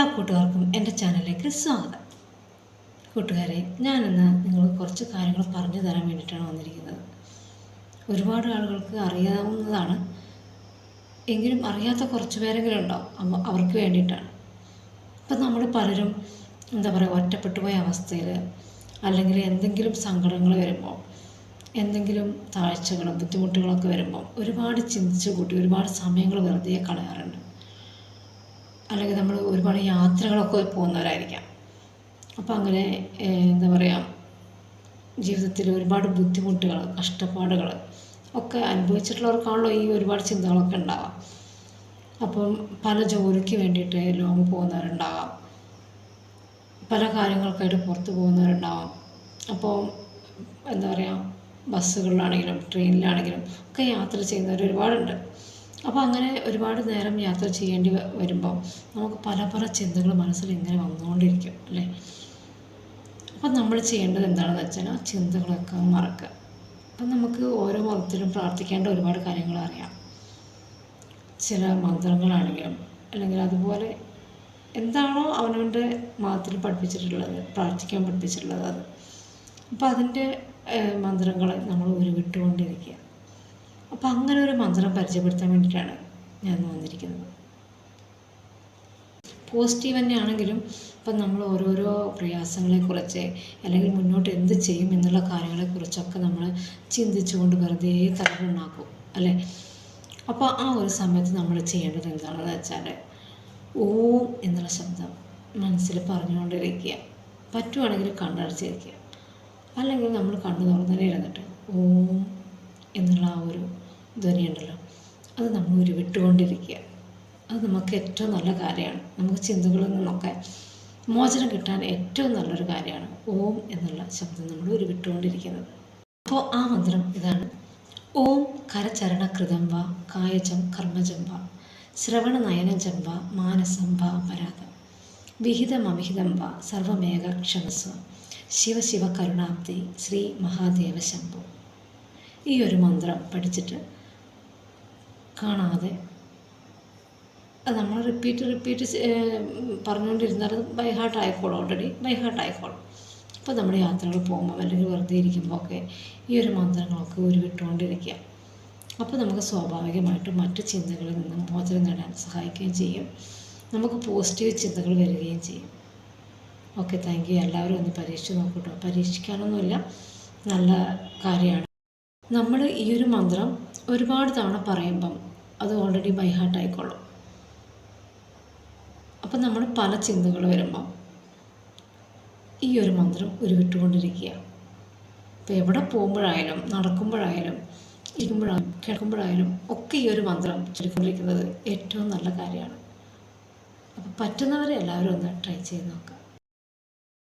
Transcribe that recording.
എല്ലാ കൂട്ടുകാർക്കും എന്റെ ചാനലിലേക്ക് സ്വാഗതം. കൂട്ടുകാരെ ഞാനിന്ന് നിങ്ങൾ കുറച്ച് കാര്യങ്ങൾ പറഞ്ഞു തരാൻ വേണ്ടിയിട്ടാണ് വന്നിരിക്കുന്നത്. ഒരുപാട് ആളുകൾക്ക് അറിയാവുന്നതാണ്. എങ്കിലും അറിയാത്ത കുറച്ച് പേരെങ്കിലും ഉണ്ടാവും. അവർക്ക് വേണ്ടിയിട്ടാണ്. ഇപ്പം നമ്മൾ പലരും എന്താ പറയുക ഒറ്റപ്പെട്ടു പോയ അവസ്ഥയിൽ അല്ലെങ്കിൽ എന്തെങ്കിലും സങ്കടങ്ങൾ വരുമ്പോൾ എന്തെങ്കിലും താഴ്ചകളും ബുദ്ധിമുട്ടുകളൊക്കെ വരുമ്പോൾ ഒരുപാട് ചിന്തിച്ചു കൂട്ടി ഒരുപാട് സമയങ്ങൾ വെറുതെ കളയാറുണ്ട്. അല്ലെങ്കിൽ നമ്മൾ ഒരുപാട് യാത്രകളൊക്കെ പോകുന്നവരായിരിക്കാം. അപ്പോൾ അങ്ങനെ എന്താ പറയുക ജീവിതത്തിൽ ഒരുപാട് ബുദ്ധിമുട്ടുകൾ കഷ്ടപ്പാടുകൾ ഒക്കെ അനുഭവിച്ചിട്ടുള്ളവർക്കാണല്ലോ ഈ ഒരുപാട് ചിന്തകളൊക്കെ ഉണ്ടാവാം അപ്പം പല ജോലിക്ക് വേണ്ടിയിട്ട് ലോങ് പോകുന്നവരുണ്ടാവാം. പല കാര്യങ്ങൾക്കായിട്ട് പുറത്ത് പോകുന്നവരുണ്ടാവാം. അപ്പോൾ എന്താ പറയുക ബസ്സുകളിലാണെങ്കിലും ട്രെയിനിലാണെങ്കിലും ഒക്കെ യാത്ര ചെയ്യുന്നവർ ഒരുപാടുണ്ട്. അപ്പോൾ അങ്ങനെ ഒരുപാട് നേരം യാത്ര ചെയ്യേണ്ടി വരുമ്പോൾ നമുക്ക് പല പല ചിന്തകൾ മനസ്സിൽ ഇങ്ങനെ വന്നുകൊണ്ടിരിക്കും അല്ലേ? അപ്പം നമ്മൾ ചെയ്യേണ്ടത് എന്താണെന്ന് വെച്ചാൽ ആ ചിന്തകളൊക്കെ മറക്കുക. അപ്പം നമുക്ക് ഓരോ മതത്തിലും പ്രാർത്ഥിക്കേണ്ട ഒരുപാട് കാര്യങ്ങൾ അറിയാം. ചില മന്ത്രങ്ങളാണെങ്കിലും അല്ലെങ്കിൽ അതുപോലെ എന്താണോ അവനവന്റെ മതത്തിൽ പഠിപ്പിച്ചിട്ടുള്ളത് പ്രാർത്ഥിക്കാൻ പഠിപ്പിച്ചിട്ടുള്ളത് അത്. അപ്പം അതിന്റെ മന്ത്രങ്ങളെ നമ്മൾ ഉരുവിട്ടുകൊണ്ടിരിക്കുക. അപ്പം അങ്ങനെ ഒരു മന്ത്രം പരിചയപ്പെടുത്താൻ വേണ്ടിയിട്ടാണ് ഞാൻ വന്നിരിക്കുന്നത്. പോസിറ്റീവ് തന്നെയാണെങ്കിലും ഇപ്പം നമ്മൾ ഓരോരോ പ്രയാസങ്ങളെക്കുറിച്ച് അല്ലെങ്കിൽ മുന്നോട്ട് എന്ത് ചെയ്യും എന്നുള്ള കാര്യങ്ങളെക്കുറിച്ചൊക്കെ നമ്മൾ ചിന്തിച്ചുകൊണ്ട് വെറുതെ തലവുണ്ടാക്കും അല്ലേ? അപ്പോൾ ആ ഒരു സമയത്ത് നമ്മൾ ചെയ്യേണ്ടത് എന്താണെന്ന് വെച്ചാൽ ഓം എന്നുള്ള ശബ്ദം മനസ്സിൽ പറഞ്ഞുകൊണ്ടിരിക്കുക. പറ്റുവാണെങ്കിൽ കണ്ണടച്ചിരിക്കുക അല്ലെങ്കിൽ നമ്മൾ കണ്ണു തുറന്നേ ഇരുന്നിട്ട് ഓം എന്നുള്ള ആ ഒരു ധ്വനിയുണ്ടല്ലോ അത് നമ്മൾ ഉരുവിട്ടുകൊണ്ടിരിക്കുക അത് നമുക്ക് ഏറ്റവും നല്ല കാര്യമാണ്. നമുക്ക് ചിന്തകളിൽ നിന്നൊക്കെ മോചനം കിട്ടാൻ ഏറ്റവും നല്ലൊരു കാര്യമാണ്. ഓം എന്നുള്ള ശബ്ദം നമ്മൾ ഉരുവിട്ടുകൊണ്ടിരിക്കുന്നത് അപ്പോൾ ആ മന്ത്രം ഇതാണ്. ഓം കരചരണകൃതം വ കായജം കർമ്മജം വ ശ്രവണനയനജം വ മാനസം വ അപരാധം വിഹിതമവിഹിതം വ സർവമേഘ ക്ഷമസ്വ ശിവ ശിവ കരുണാബ്ദി ശ്രീ മഹാദേവ ശംഭു. ഈ ഒരു മന്ത്രം പഠിച്ചിട്ട് കാണാതെ അത് നമ്മൾ റിപ്പീറ്റ് റിപ്പീറ്റ് പറഞ്ഞുകൊണ്ടിരുന്നാൽ ബൈ ഹാർട്ട് ആയിക്കോളും ഓൾറെഡി ബൈ ഹാർട്ട് ആയിക്കോളും. അപ്പോൾ നമ്മൾ യാത്രകൾ പോകുമ്പോൾ അല്ലെങ്കിൽ വെറുതെ ഇരിക്കുമ്പോൾ ഒക്കെ ഈ ഒരു മന്ത്രങ്ങളൊക്കെ ഉരുവിട്ടുകൊണ്ടിരിക്കുക അപ്പോൾ നമുക്ക് സ്വാഭാവികമായിട്ടും മറ്റു ചിന്തകളിൽ നിന്നും മോചനം നേടാൻ സഹായിക്കുകയും ചെയ്യും. നമുക്ക് പോസിറ്റീവ് ചിന്തകൾ വരികയും ചെയ്യും. ഓക്കെ താങ്ക് യു എല്ലാവരും ഒന്ന് പരീക്ഷിച്ച് നോക്കൂട്ടോ. പരീക്ഷിക്കാനൊന്നുമില്ല. നല്ല കാര്യമാണ്. നമ്മൾ ഈ ഒരു മന്ത്രം ഒരുപാട് തവണ പറയുമ്പം അത് ഓൾറെഡി ബൈ ഹാർട്ട് ആയിക്കോളും. അപ്പം നമ്മൾ പല ചിന്തകൾ വരുമ്പോൾ ഈ ഒരു മന്ത്രം ഉരുവിട്ടുകൊണ്ടിരിക്കുക. അപ്പോൾ എവിടെ പോകുമ്പോഴായാലും നടക്കുമ്പോഴായാലും ഇരിക്കുമ്പോഴായാലും കിടക്കുമ്പോഴായാലും ഒക്കെ ഈ ഒരു മന്ത്രം ചൊല്ലിക്കൊണ്ടിരിക്കുന്നത് ഏറ്റവും നല്ല കാര്യമാണ്. അപ്പോൾ പറ്റുന്നവരെ എല്ലാവരും ഒന്ന് ട്രൈ ചെയ്ത് നോക്കുക.